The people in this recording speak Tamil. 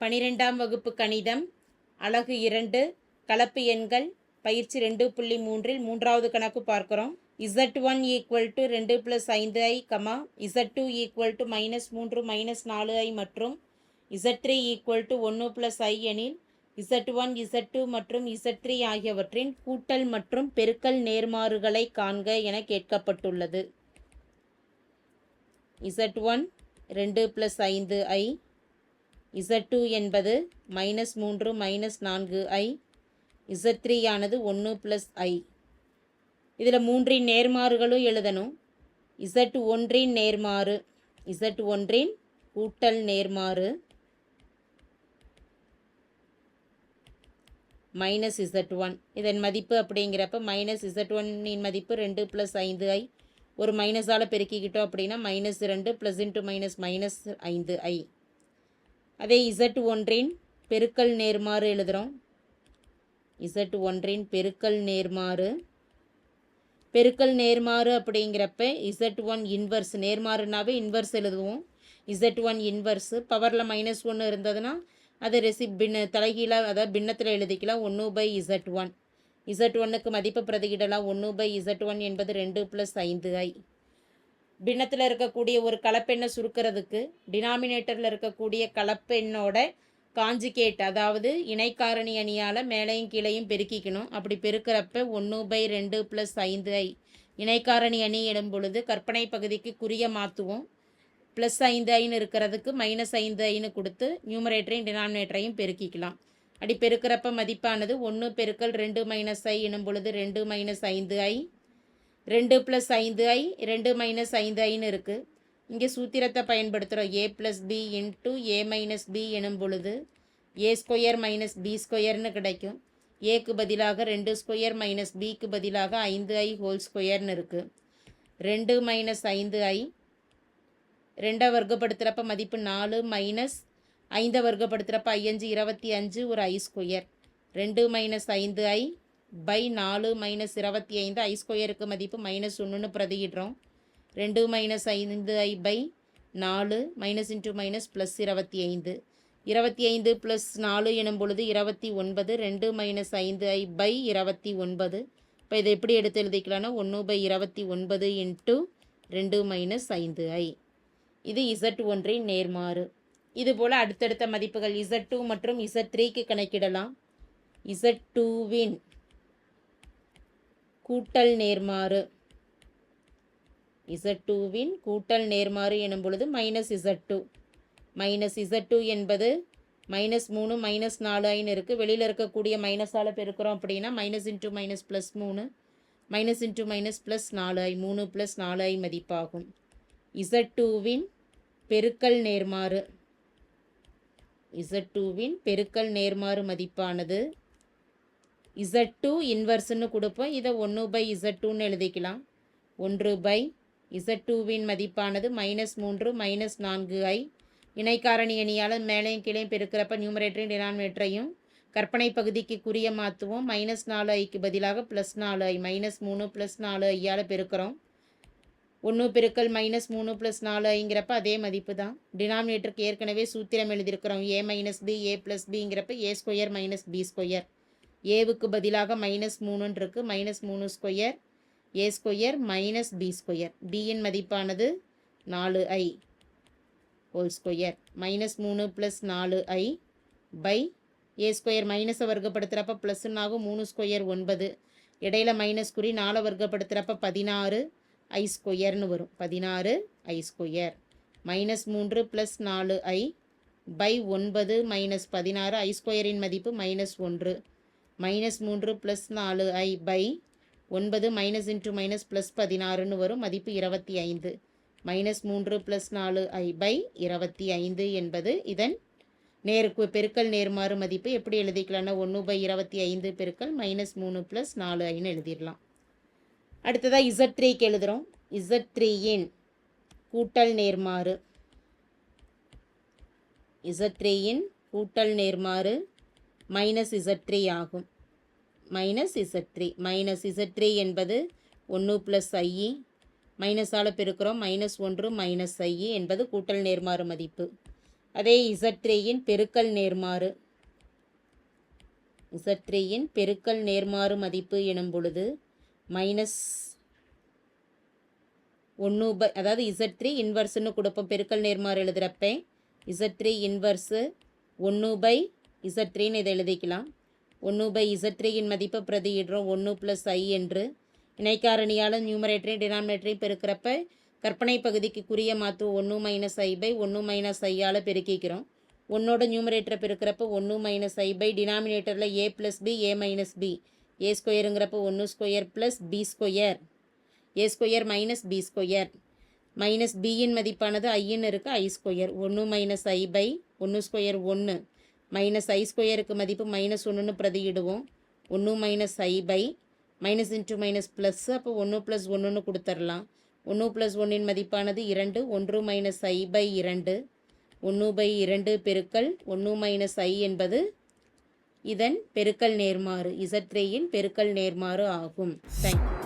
பனிரெண்டாம் வகுப்பு கணிதம் அலகு இரண்டு கலப்பு எண்கள் பயிற்சி ரெண்டு புள்ளி மூன்றில் மூன்றாவது கணக்கு பார்க்குறோம். இசட் ஒன் ஈக்குவல் டு ரெண்டு ப்ளஸ் ஐந்து i comma z two equal to minus மூன்று மைனஸ் நாலு ஐ மற்றும் இசட் த்ரீ ஈக்குவல் டு ஒன்று ப்ளஸ் ஐ எனில் இசட் ஒன் இசட் டூ மற்றும் இசட் த்ரீ ஆகியவற்றின் கூட்டல் மற்றும் பெருக்கல் நேர்மாறுகளை காண்க என கேட்கப்பட்டுள்ளது. இசட் ஒன் ரெண்டு ப்ளஸ் ஐந்து ஐ இசட் டூ என்பது மைனஸ் மூன்று மைனஸ் நான்கு ஐ இசட் த்ரீ ஆனது ஒன்று ப்ளஸ் ஐ இதில் மூன்றின் நேர்மாறுகளும் எழுதணும். இசட் ஒன்றின் நேர்மாறு இசட் ஒன்றின் கூட்டல் நேர்மாறு. Minus z one. இதன் மதிப்பு அப்படிங்கிறப்ப மைனஸ் இசட் ஒன்னின் மதிப்பு ரெண்டு ப்ளஸ் ஐந்து ஐ ஒரு மைனஸால் பெருக்கிக்கிட்டோம் அப்படின்னா மைனஸ் ரெண்டு ப்ளஸ் இன்ட்டு மைனஸ் மைனஸ் ஐந்து ஐ அதே இசட் ஒன்றின் பெருக்கல் நேர்மாறு எழுதுகிறோம் இசட் ஒன்றின் பெருக்கல் நேர்மாறு. பெருக்கல் நேர்மாறு அப்படிங்கிறப்ப இசட் ஒன் இன்வர்ஸ் நேர்மாறுனாவே இன்வர்ஸ் எழுதுவோம். இசட் ஒன் இன்வர்ஸு பவரில் மைனஸ் ஒன்று இருந்ததுன்னா அதை ரெசி பின்ன தலைகீழாக அதாவது பின்னத்தில் எழுதிக்கலாம். ஒன்று பை இசட் ஒன் இசட் ஒன்னுக்கு மதிப்பு பிரதியிடலாம். ஒன்று பை இசட் ஒன் என்பது ரெண்டு ப்ளஸ் ஐந்து ஐ பின்னத்தில் இருக்கக்கூடிய ஒரு கலப்பெண்ணை சுருக்கிறதுக்கு டினாமினேட்டரில் இருக்கக்கூடிய கலப்பெண்ணோட காஞ்சிகேட் அதாவது இணைக்காரணி அணியால் மேலையும் கீழையும் பெருக்கிக்கணும். அப்படி பெருக்கிறப்ப ஒன்று பை ரெண்டு ப்ளஸ் ஐந்து ஐ இணைக்காரணி அணி இடும் பொழுது கற்பனை பகுதிக்கு குறிய மாற்றுவோம் ப்ளஸ் ஐந்து ஐன்னு இருக்கிறதுக்கு மைனஸ் ஐந்து ஐன்னு கொடுத்து நியூமரேட்டரையும் டினாமினேட்டரையும் பெருக்கிக்கலாம். அப்படி பெருக்கிறப்ப மதிப்பானது ஒன்று பெருக்கல் ரெண்டு மைனஸ் ஐ எனும் பொழுது ரெண்டு மைனஸ் ஐந்து ஐ ரெண்டு ப்ளஸ் ஐந்து ஐ ரெண்டு மைனஸ் ஐந்து ஐன்னு இருக்குது இங்கே சூத்திரத்தை பயன்படுத்துகிறோம் a plus b into a minus b எனும் பொழுது ஏ ஸ்கொயர் மைனஸ் பி ஸ்கொயர்னு கிடைக்கும். ஏக்கு பதிலாக ரெண்டு ஸ்கொயர் மைனஸ் பிக்கு பதிலாக ஐந்து ஐ ஹோல் ஸ்கொயர்னு இருக்குது ரெண்டு மைனஸ் ஐந்து ஐ ரெண்டை வர்க்கப்படுத்துகிறப்ப மதிப்பு நாலு மைனஸ் ஐந்தை வர்க்கப்படுத்துகிறப்ப ஐயஞ்சு இருபத்தி அஞ்சு ஒரு ஐ ஸ்கொயர் ரெண்டு மைனஸ் ஐந்து ஐ பை நாலு மைனஸ் இருபத்தி ஐந்து ஐ ஸ்கொயருக்கு மதிப்பு மைனஸ் ஒன்றுன்னு பிரதியிடுறோம். ரெண்டு மைனஸ் ஐந்து ஐ பை நாலு மைனஸ் இன்ட்டு மைனஸ் ப்ளஸ் இருபத்தி ஐந்து இருபத்தி ஐந்து ப்ளஸ் நாலு எனும் பொழுது இருபத்தி ஒன்பது ரெண்டு மைனஸ் ஐந்து ஐ பை இருபத்தி ஒன்பது. இப்போ இதை எப்படி எடுத்து எழுதிக்கலாம்னா ஒன்று பை இருபத்தி ஒன்பது இன்ட்டு ரெண்டு மைனஸ் ஐந்து ஐ. இது இசட் ஒன்றின் நேர்மாறு. இதுபோல் அடுத்தடுத்த மதிப்புகள் இசட் டூ மற்றும் இசட் த்ரீக்கு கணக்கிடலாம். இசட் டூவின் கூட்டல் நேர்மாறு. இசட் டூவின் கூட்டல் நேர்மாறு எனும் பொழுது minus z two minus z two என்பது மைனஸ் மூணு மைனஸ் நாலு ஐன்னு இருக்குது வெளியில் இருக்கக்கூடிய மைனஸால் பெருக்கிறோம் அப்படின்னா மைனஸ் இன்ட்டு மைனஸ் ப்ளஸ் மூணு. மைனஸ் இன்ட்டு மைனஸ் ப்ளஸ் நாலு ஐ மூணு ப்ளஸ் நாலு ஐ மதிப்பாகும். இசட் டூவின் பெருக்கல் நேர்மாறு. இசட் டூவின் பெருக்கல் நேர்மாறு மதிப்பானது இசட் டூ இன்வர்ஸ்ன்னு கொடுப்போம். இதை ஒன்று பை இசட் டூன்னு எழுதிக்கலாம். ஒன்று பை இசட் டூவின் மதிப்பானது மைனஸ் மூன்று மைனஸ் நான்கு ஐ. இணைக்காரணி அணியால் மேலையும் கீழேயும் பெருக்கிறப்ப நியூமரேட்டரையும் டினாமினேட்டரையும் கற்பனை பகுதிக்கு குறிய மாற்றுவோம். மைனஸ் நாலு ஐக்கு பதிலாக ப்ளஸ் நாலு ஐ. மைனஸ் மூணு ப்ளஸ் நாலு ஐயால் பெருக்கிறோம். ஒன்று பெருக்கல் மைனஸ் மூணு ப்ளஸ் நாலு ஐங்கிறப்ப அதே மதிப்பு தான். டினாமினேட்டருக்கு ஏற்கனவே சூத்திரம் எழுதியிருக்கிறோம். A minus b a plus பிங்கிறப்ப a square minus b square ஏவுக்கு பதிலாக மைனஸ் மூணுன்னு இருக்குது மைனஸ் மூணு square a square minus b square பியின் மதிப்பானது நாலு ஐ ஹோல் ஸ்கொயர் மைனஸ் மூணு ப்ளஸ் நாலு ஐ பை ஏ ஸ்கொயர் மைனஸை வர்க்கப்படுத்துகிறப்ப ப்ளஸ்னாகும் மூணு ஸ்கொயர் ஒன்பது. இடையில மைனஸ் குறி நாலை வர்க்கப்படுத்துகிறப்ப பதினாறு ஐ ஸ்கொயர்னு வரும். பதினாறு ஐ ஸ்கொயர் மைனஸ் மூன்று ப்ளஸ் நாலு ஐ பை ஒன்பது மைனஸ் பதினாறு ஐ ஸ்கொயரின் மதிப்பு மைனஸ் ஒன்று. மைனஸ் மூன்று ப்ளஸ் நாலு ஐ பை ஒன்பது மைனஸ் இன்ட்டு மைனஸ் ப்ளஸ் பதினாறுன்னு வரும். மதிப்பு இருபத்தி ஐந்து. மைனஸ் மூன்று ப்ளஸ் நாலு ஐ பை இருபத்தி ஐந்து என்பது இதன் நேருக்கு பெருக்கல் நேர்மாறு மதிப்பு எப்படி எழுதிக்கலாம்னா ஒன்று பை இருபத்தி ஐந்து பெருக்கல் மைனஸ் மூணு ப்ளஸ் நாலு ஐன்னு எழுதிடலாம். அடுத்ததாக இசட் த்ரீக்கு எழுதுகிறோம் இசட் த்ரீயின் கூட்டல் நேர்மாறு. இசட் த்ரீயின் கூட்டல் நேர்மாறு மைனஸ் இசட் த்ரீ ஆகும். Minus Z three minus Z three என்பது ஒன்று ப்ளஸ் ஐஇ மைனஸால் பெருக்கிறோம். மைனஸ் ஒன்று மைனஸ் ஐஇ என்பது கூட்டல் நேர்மாறு மதிப்பு. அதே இசட் த்ரீயின் பெருக்கல் நேர்மாறு. இசட் த்ரீயின் பெருக்கல் நேர்மாறு மதிப்பு எனும் பொழுது மைனஸ் ஒன்று பை அதாவது இசட் த்ரீ இன்வர்ஸ்ன்னு கொடுப்போம். பெருக்கல் நேர்மாறு எழுதுகிறப்ப இசட் த்ரீ இன்வர்ஸு ஒன்று பை இசட் த்ரீன்னு இதை எழுதிக்கலாம். ஒன்று பை இசட் த்ரீயின் மதிப்பை பிரதியிடுறோம். ஒன்று ப்ளஸ் ஐ என்று. இணைக்காரணியால் நியூமரேட்டரையும் டினாமினேட்டரையும் பெருக்கிறப்ப கற்பனை பகுதிக்கு குறிய மாற்றுவோம் ஒன்று மைனஸ் ஐ பை ஒன்று மைனஸ் ஐயால் பெருக்கிக்கிறோம். ஒன்னோட நியூமரேட்டரை பெருக்கிறப்ப ஒன்று மைனஸ் ஐ பை டினாமினேட்டரில் a plus b a minus b a ஸ்கொயருங்கிறப்ப ஒன்று square plus b square a square minus b square minus பியின் மதிப்பானது ஐன்னு இருக்குது ஐ ஸ்கொயர் ஒன்று மைனஸ் ஐ பை ஒன்று ஸ்கொயர் ஒன்று மைனஸ் ஐ ஸ்கொயருக்கு மதிப்பு மைனஸ் ஒன்றுன்னு பிரதியிடுவோம். ஒன்று minus i by minus into minus plus அப்போ ஒன்று ப்ளஸ் ஒன்றுன்னு கொடுத்துர்லாம். ஒன்று ப்ளஸ் ஒன்றின் மதிப்பானது இரண்டு ஒன்று மைனஸ் ஐ பை இரண்டு. ஒன்று பை இரண்டு பெருக்கல் ஒன்று மைனஸ் ஐ என்பது இதன் பெருக்கல் நேர்மாறு இசட் த்ரேயின் பெருக்கல் நேர்மாறு ஆகும். தேங்க்யூ